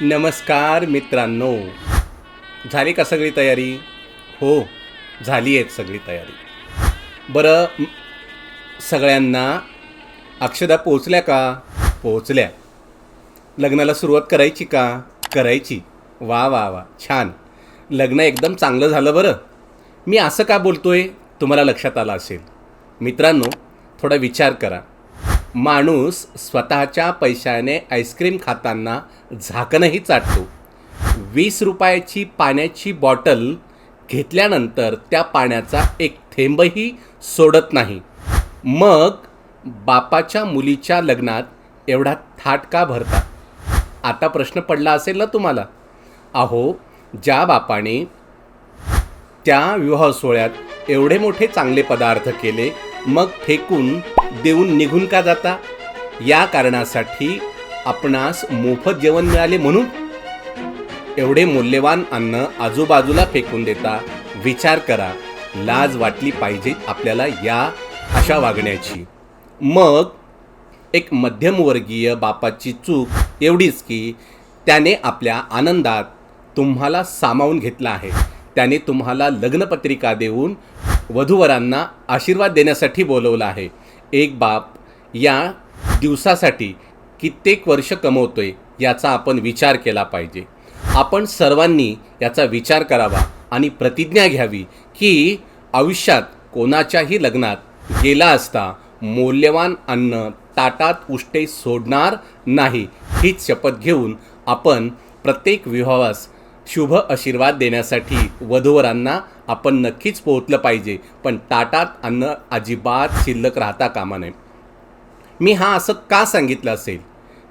नमस्कार मित्रांनो. झाली का सगळी तयारी? हो झाली आहे सगळी तयारी. बरं सगळ्यांना अक्षदा पोचल्या का? पोचल्या लग्नाला सुरुवात करायची का? करायची. वा वा वा छान. लग्न एकदम चांगलं झालं बरं. मी असं का बोलतो आहे तुम्हाला लक्षात आलं असेल. मित्रांनो थोडा विचार करा. माणूस स्वतःच्या पैशाने आईस्क्रीम खाताना झाकणही चाटतो. वीस रुपयाची पाण्याची बॉटल घेतल्यानंतर त्या पाण्याचा एक थेंबही सोडत नाही. मग बापाच्या मुलीच्या लग्नात एवढा थाट का भरता? आता प्रश्न पडला असेल ना तुम्हाला? अहो ज्या बापाने त्या विवाह सोहळ्यात एवढे मोठे चांगले पदार्थ केले मग फेकून देऊन निघून का जाता? या कारणासाठी आपणास मोफत जेवण मिळाले म्हणून? एवढे मूल्यवान अन्न आजूबाजूला फेकून देता विचार करा. लाज वाटली पाहिजे आपल्याला या अशा वागण्याची. मग एक मध्यमवर्गीय बापाची चूक एवढीच की त्याने आपल्या आनंदात तुम्हाला सामावून घेतला आहे. त्याने तुम्हाला लग्नपत्रिका देऊन वधूवरांना आशीर्वाद देण्यासाठी बोलवलं आहे. एक बाप या दिवसासाठी कित्येक वर्ष कमवतोय याचा आपण विचार केला पाहिजे. आपण सर्वांनी याचा विचार करावा आणि प्रतिज्ञा घ्यावी की आयुष्यात कोणाच्याही लग्नात गेला असता मौल्यवान अन्न ताटात उष्टे सोडणार नाही हीच शपथ घेऊन आपण प्रत्येक विवाहास शुभ आशीर्वाद देण्यासाठी वधूवरांना आपण नक्कीच पोहोचलं पाहिजे. पण ताटात अन्न अजिबात शिल्लक राहता कामा नये. मी हा असं का सांगितलं असेल?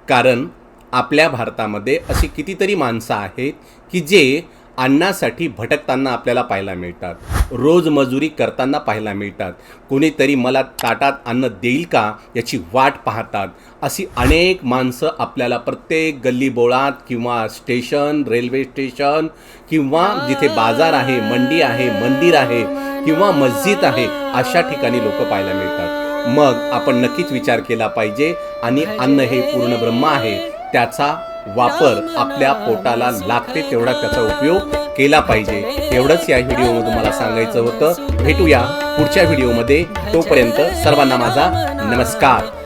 कारण आपल्या भारतामध्ये अशी कितीतरी माणसं आहेत की जे अन्नासाठी भटकताना आपल्याला पाहायला मिळतात. रोज मजुरी करताना पाहायला मिळतात. कोणीतरी मला ताटात अन्न देईल का याची वाट पाहतात. अशी अनेक माणसं आपल्याला प्रत्येक गल्लीबोळात किंवा स्टेशन रेल्वे स्टेशन किंवा जिथे बाजार आहे मंडी आहे मंदिर आहे किंवा मस्जिद आहे अशा ठिकाणी लोक पाहायला मिळतात. मग आपण नक्कीच विचार केला पाहिजे आणि अन्न हे पूर्ण ब्रह्म आहे त्याचा वापर आपल्या पोटाला लागते तेवढा त्याचा उपयोग केला पाहिजे. एवढंच या व्हिडिओमधून मला सांगायचं होतं. भेटूया पुढच्या व्हिडिओमध्ये तोपर्यंत सर्वांना माझा नमस्कार.